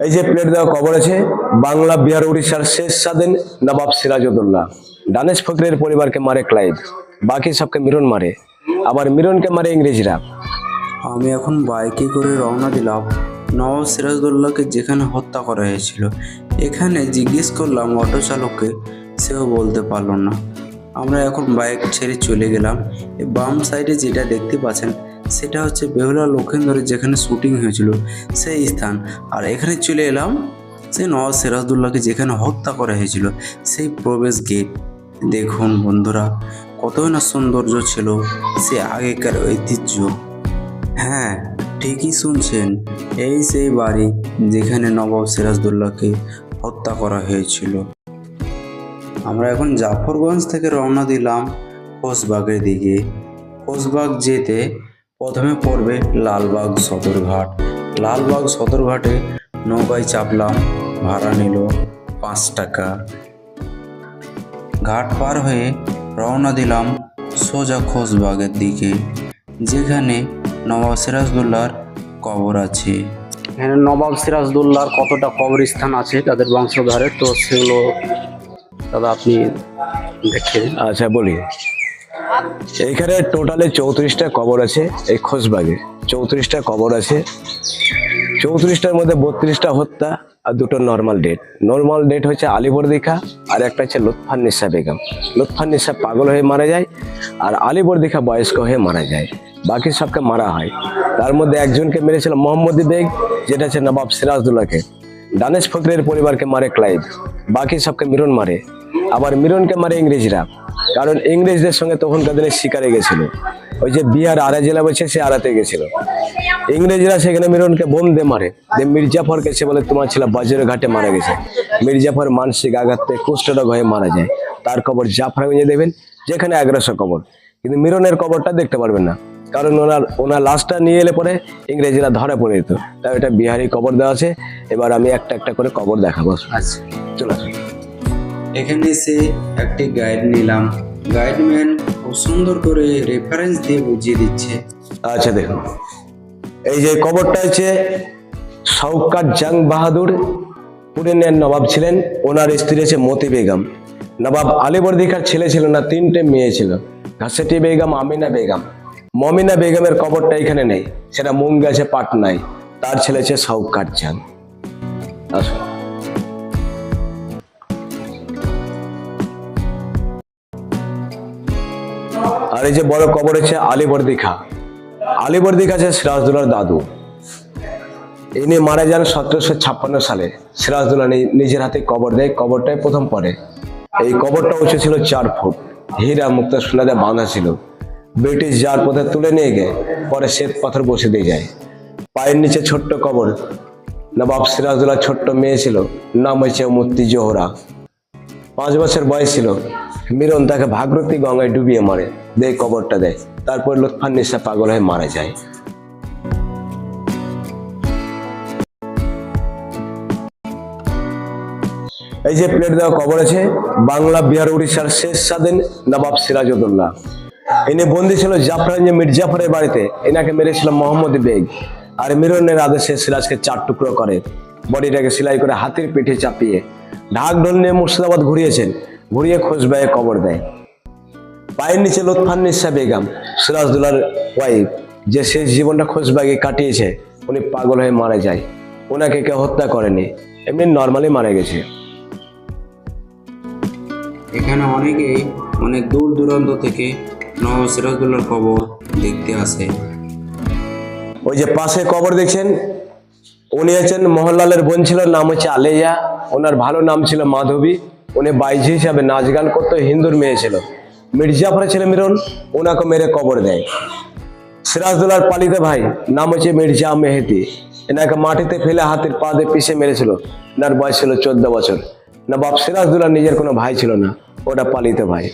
এই যে প্লেট দেওয়া কবর আছে, বাংলা বিহার উড়িষ্যার শেষ স্বাধীন নবাব সিরাজউদ্দৌলা। দানেশ ফকরের পরিবারকে মারে ক্লাইভ বাকি সবকে মিরন মারে। আবার মিরনকে মারে ইংরেজরা। আমি এখন বাইকে করে রওনা দিলাম। নবাব সিরাজদৌল্লাকে যেখানে হত্যা করা হয়েছিল, এখানে জিজ্ঞেস করলাম অটো চালককে, সেও বলতে পারল না। আমরা এখন বাইক ছেড়ে চলে গেলাম। বাম সাইডে যেটা দেখতে পাচ্ছেন সেটা হচ্ছে বেহুলা লক্ষেন্দরের যেখানে শুটিং হয়েছিল, সেই স্থান। আর এখানে চলে এলাম সেই নওয়াজ সিরাজদৌল্লাকে যেখানে হত্যা করা হয়েছিল, সেই প্রবেশ গেট দেখুন বন্ধুরা, কতই না সৌন্দর্য ছিল, সে আগেকার ঐতিহ্য। হ্যাঁ ঠিকই শুনছেন, এই সেই বাড়ি যেখানে নবাব সিরাজদৌল্লাকে হত্যা করা হয়েছিল। আমরা এখন জাফরগঞ্জ থেকে রওনা দিলাম, কোসবাগের দিকে। কোসবাগ যেতে প্রথমে পড়বে লালবাগ সদরঘাট। লালবাগ সদরঘাটে নৌকায় চাপলাম ভাড়া নিল পাঁচ টাকা। ঘাট পার হয়ে রওনা দিলাম সোজা খোসবাগের দিকে যেখানে নবাব সিরাজদৌল্লার কবর আছে। এখানে নবাব সিরাজদৌল্লার কতটা কবরস্থান আছে তাদের বংশধরে তো সেগুলো দাদা আপনি দেখে আচ্ছা বলি। এইখানে টোটালে চৌত্রিশটা কবর আছে এই খোসবাগে চৌত্রিশটা কবর আছে। চৌত্রিশটার মধ্যে বত্রিশটা হত্যা আর দুটো নর্মাল ডেট নর্মাল ডেট হচ্ছে আলিবর দীঘা আর একটা হচ্ছে লুৎফান নিসা বেগম। লুৎফান নিসা পাগল হয়ে মারা যায় আর আলিবর দীঘা বয়স্ক হয়ে মারা যায়। বাকি সবকে মারা হয়। তার মধ্যে একজনকে মেরেছিল মোহাম্মদ বেগ, যেটা হচ্ছে নবাব সিরাজদুল্লাহকে দানেশ ফকরের পরিবারকে মারে ক্লাইভ। বাকি সবকে মিরন মারে। আবার মিরনকে মারে ইংরেজরা। কারণ ইংরেজদের সঙ্গে তখনকার দিনে শিকারে গেছিল। ওই যে বিহার আড়া জেলা বলছে সে আড়াতে গেছিল। ইংরেজরা সেখানে মিরনকে বোম দিয়ে মারে। যে মির্জাফরকে সে বলে তোমার ছেলে বাজারে ঘাটে মারা গেছে। মির্জাফর মানসিক আঘাত পেয়ে কুষ্ঠরোগ হয়ে মারা যায়। তার কবর জাফরাগঞ্জে দেবেন যেখানে এগারোশো কবর। কিন্তু মিরনের কবরটা দেখতে পারবেন না। কারণ ওনার ওনার লাশটা নিয়ে এলে পরে ইংরেজরা ধরা পড়ে যেত। তাই এটা বিহারি কবর দেওয়া আছে। এবার আমি একটা একটা করে কবর দেখাবো। আচ্ছা। চলে। আসুন এখানে এসে একটি গাইড নিলাম। গাইডম্যান খুব সুন্দর করে রেফারেন্স দিয়ে বুঝিয়ে দিচ্ছে। আচ্ছা দেখুন। এই যে কবরটা হচ্ছে শৌকাত জাং বাহাদুর, পুরেনের নবাব ছিলেন। ওনার স্ত্রী হচ্ছে মতি বেগম। নবাব আলিবর্দিকার ছেলে ছিল না, তিনটে মেয়ে ছিল। ঘাসেটি বেগম, আমিনা বেগম। মমিনা বেগমের কবরটা এখানে নেই, সেটা মুং গেছে পাটনায়। তার ছেলে হচ্ছে শৌকাত জাং। আসুন। আর এই যে বড় কবর হচ্ছে আলিবর্দি খা আলিবর্দি আছে সিরাজদুল্লার দাদু। ইনি মারা যান সতেরোশো ছাপ্পান্ন সালে। সিরাজদুল্লাহ নিজের হাতে কবর দেয়, কবরটাই প্রথম পড়ে। এই কবরটা উঁচু ছিল চার ফুট। হীরা মুক্ত সোনাতে বাঁধা ছিল। ব্রিটিশ যার পথে তুলে নিয়ে গিয়ে পরে শ্বেত পাথর বসে দিয়ে যায়। পায়ের নিচে ছোট্ট কবর। নবাব সিরাজদুল্লাহ ছোট্ট মেয়ে ছিল। নাম হয়েছে মূর্তি জোহরা। পাঁচ বছর বয়স ছিল। মিরন তাকে ভাগরতী গঙ্গায় ডুবিয়ে মারে। দেয় কবরটা দেয়। তারপর লুৎফান নিসা পাগল হয়ে মারা যায়। এই যে প্লেট দেওয়া কবর আছে, বাংলা, বিহার উড়িষ্যার শেষ স্বাধীন নবাব সিরাজউদ্দৌলা। এনে বন্দি ছিল জাফরাঞ্জ মির্জাফরের বাড়িতে। এনাকে মেরেছিল মোহাম্মদ বেগ। আর মিরনের আদেশে সিরাজকে চার টুকরো করে। বডিটাকে সেলাই করে হাতির পিঠে চাপিয়ে ঢাক ঢোল নিয়ে মুর্শিদাবাদ ঘুরিয়েছেন। ঘুরিয়ে খোঁজবায় কবর দেয়। পায়ের নিচে লুৎফান নিসা বেগম সিরাজদুল্লার ওয়াইফ যে শেষ জীবনটা খোঁজবাগে কাটিয়েছে উনি পাগল হয়ে মারা যায়। ওনাকে কেউ হত্যা করেনি এমনি নর্মালি মারা গেছে। এখানে অনেকেই অনেক দূর দূরান্ত থেকে নবাব সিরাজদৌল্লার কবর দেখতে আসে। ওই যে পাশে কবর দেখছেন উনি হচ্ছেন মোহনলালের বোন ছিল, নাম হচ্ছে আলেয়া। ওনার ভালো নাম ছিল মাধবী। উনি বাইজি হিসাবে নাচ গান করতো, হিন্দুর মেয়ে ছিল। মির্জাফরের ছেলে মিরন, ওনাকে মেরে কবর দেয়। সিরাজদুল্লার পালিত ভাই, নাম হচ্ছে মির্জা মেহেদি। এনাকে মাটিতে ফেলে হাতের পা দিয়ে পিষে মেরেছিল। এনার বয়স ছিল চোদ্দ বছর। না বাপ সিরাজদুল্লার নিজের কোনো ভাই ছিল না, ওটা পালিত ভাই।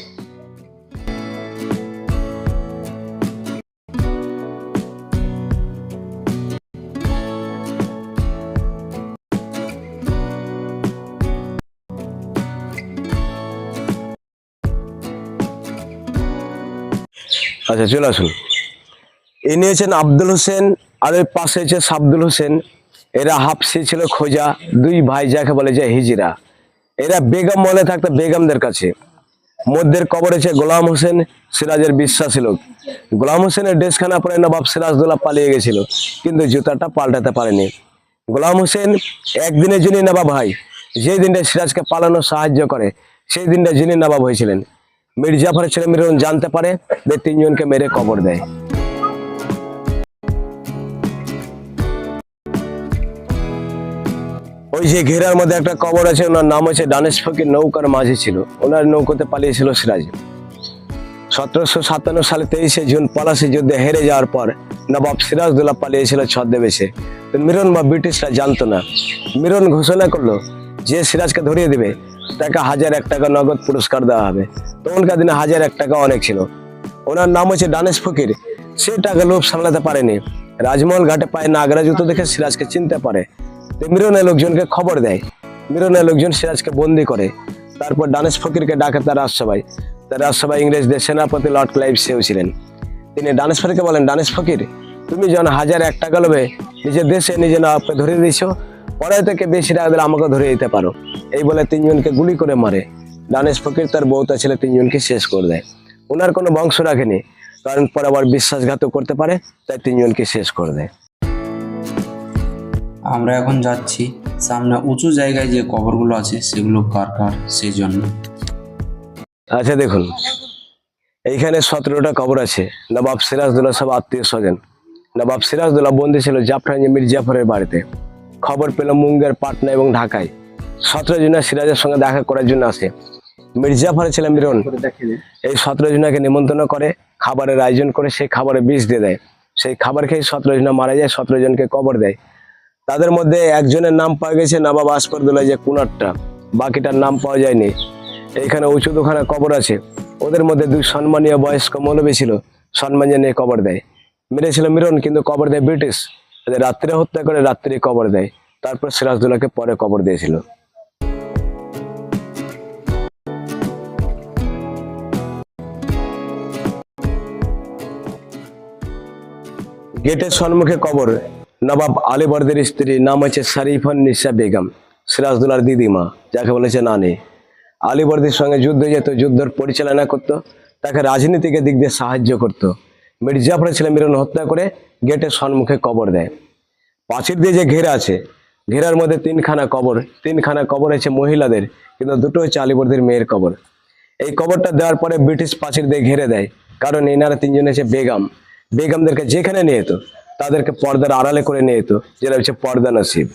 আচ্ছা চলে আসুন। এ নিয়েছেন আব্দুল হোসেন আর এর পাশে হচ্ছে সাবদুল হোসেন। এরা হাফসি ছিল খোঁজা, দুই ভাই যাকে বলে যে হিজরা। এরা বেগম মনে থাকতো বেগমদের কাছে। মধ্যের কবর আছে গোলাম হোসেন, সিরাজের বিশ্বাসী লোক। গোলাম হোসেনের ড্রেসখানা পরে নবাব সিরাজদৌল্লা পালিয়ে গেছিল, কিন্তু জুতাটা পাল্টাতে পারেনি। গোলাম হোসেন একদিনের জন্য নবাব ভাই যেই দিনটা সিরাজকে পালানো সাহায্য করে, সেই দিনটা যিনি নবাব হয়েছিলেন। মির্জাফরের ছেলে মিরন জানতে পারে যে তিনজনকে মেরে কবর দেয়। ওই যে ঘেরার মধ্যে একটা কবর আছে, ওনার নাম হচ্ছে দানেশ ফকির, নৌকার মাঝে ছিল। ওনার নৌকোতে পালিয়েছিল সিরাজ। সতেরোশো সাতান্ন সালে তেইশে জুন পলাশি যুদ্ধে হেরে যাওয়ার পর নবাব সিরাজদৌল্লা পালিয়েছিল ছদ্মবেশে। মিরন বা ব্রিটিশরা জানতো না। মিরন ঘোষণা করল, যে সিরাজকে ধরিয়ে দিবে তাকে হাজার এক টাকা নগদ পুরস্কার দেওয়া হবে। তখনকার দিনে হাজার এক টাকা অনেক ছিল। ওনার নাম হচ্ছে দানেশ ফকির। সে টাকা লোভ সামলাতে পারেনি। রাজমহল ঘাটে পায়ে নাগরা জুতো দেখে সিরাজকে চিনতে পারে। মিরনের লোকজনকে খবর দেয়। মিরনের লোকজন সিরাজকে বন্দি করে। তারপর দানেশ ফকিরকে ডাকে তার রাজসভায়। তার রাজসভায় ইংরেজদের সেনাপতি লর্ড ক্লাইভ সেও ছিলেন। তিনি দানেশ ফকিরকে বলেন দানেশ ফকির, তুমি যখন হাজার এক টাকা লোভে নিজের দেশে নিজে নাপকে ধরে দিয়েছ পরে থেকে বেশি টাকা দিলে আমাকে ধরে দিতে পারো। এই বলে তিনজনকে গুলি করে মারে। দানেশ ফকির তার বউতা ছেলে তিনজনকে শেষ করে দেয়। ওনার কোনো বংশ রাখেনি কারণ পরে আবার বিশ্বাসঘাতক করতে পারে তাই তিনজনকে শেষ করে দেয়। আমরা এখন যাচ্ছি সামনে উঁচু জায়গায় যে কবরগুলো আছে সেগুলো কার কার সেই জন্য। আচ্ছা দেখুন। এইখানে সতেরোটা কবর আছে। নবাব সিরাজদৌল্লা সব আত্মীয় স্বজন। নবাব সিরাজদৌল্লা বন্দি ছিল জাফরানি মির্জাফরের বাড়িতে। খবর পেল মুঙ্গের পাটনা এবং ঢাকায়। সতেরো জনা সিরাজের সঙ্গে দেখা করার জন্য আসে। মির্জাফরের ছেলে মিরন এই সতেরো জনাকে নিমন্ত্রণ করে খাবারের আয়োজন করে সেই খাবারে বিষ দিয়ে দেয়। সেই খাবার খেয়ে সতেরো জনা মারা যায় সতেরো জনকে কবর দেয়। তাদের মধ্যে একজনের নাম পাওয়া গেছে নবাব আসফরদুল্লাহ যে কুনারটা বাকিটার নাম পাওয়া যায়নি। এইখানে উঁচু দোকানে কবর আছে। ওদের মধ্যে দুই সম্মানীয় বয়স্ক মৌলবী ছিল। সম্মান জানিয়ে কবর দেয়। মেরেছিল মিরন কিন্তু কবর দেয় ব্রিটিশ। রাত্রে হত্যা করে রাত্রে কবর দেয়। তারপর সিরাজদুল্লাহকে পরে কবর দিয়েছিল। গেটের সম্মুখে কবর, নবাব আলীবর্দের স্ত্রী নাম হচ্ছে শারিফান নিসা বেগম সিরাজদুল্লার দিদিমা, যাকে বলেছে নানি। আলীবর্দির সঙ্গে যুদ্ধে যেত, যুদ্ধের পরিচালনা করত, তাকে রাজনীতিকে দিক দিয়ে সাহায্য করত। মির্জাফরের ছেলে মিরন হত্যা করে গেটের সম্মুখে কবর দেয়। পাঁচির দিয়ে যে ঘেরা আছে, ঘেরার মধ্যে তিনখানা কবর তিনখানা কবর আছে মহিলাদের, কিন্তু দুটো হচ্ছে আলীবর্দির মেয়ের কবর। এই কবরটা দেওয়ার পরে ব্রিটিশ পাঁচির দিয়ে ঘিরে দেয়, কারণ এনারা তিনজন হচ্ছে বেগম। বেগমদেরকে যেখানে নিয়ে যেত, তাদেরকে পর্দার আড়ালে করে নিয়ে যেত, যেটা হচ্ছে পর্দা নসিব।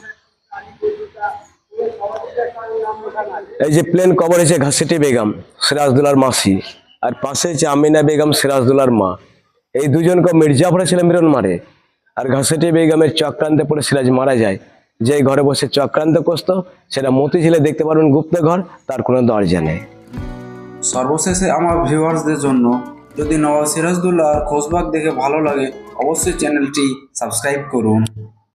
এই যে প্লেন কবর হয়েছে ঘাসিটি বেগম সিরাজদুল্লার মাসি, আর পাশে হচ্ছে আমিনা বেগম সিরাজদুলার মা। এই দুজনকে মির্জাফরের ছেলে মিরন মারে। আর ঘাসেটি বেগমের চক্রান্তে পড়ে সিরাজ মারা যায়। যে ঘরে বসে চক্রান্ত করতো, সেটা মতি ছিল দেখতে পারবেন গুপ্ত ঘর, তার কোনো দরজা নেই। সর্বশেষে আমার ভিউয়ার্সদের জন্য যদি নওয়াজ সিরাজদুল্লাহ আর খোশবাগ দেখে ভালো লাগে, অবশ্যই চ্যানেলটি সাবস্ক্রাইব করুন।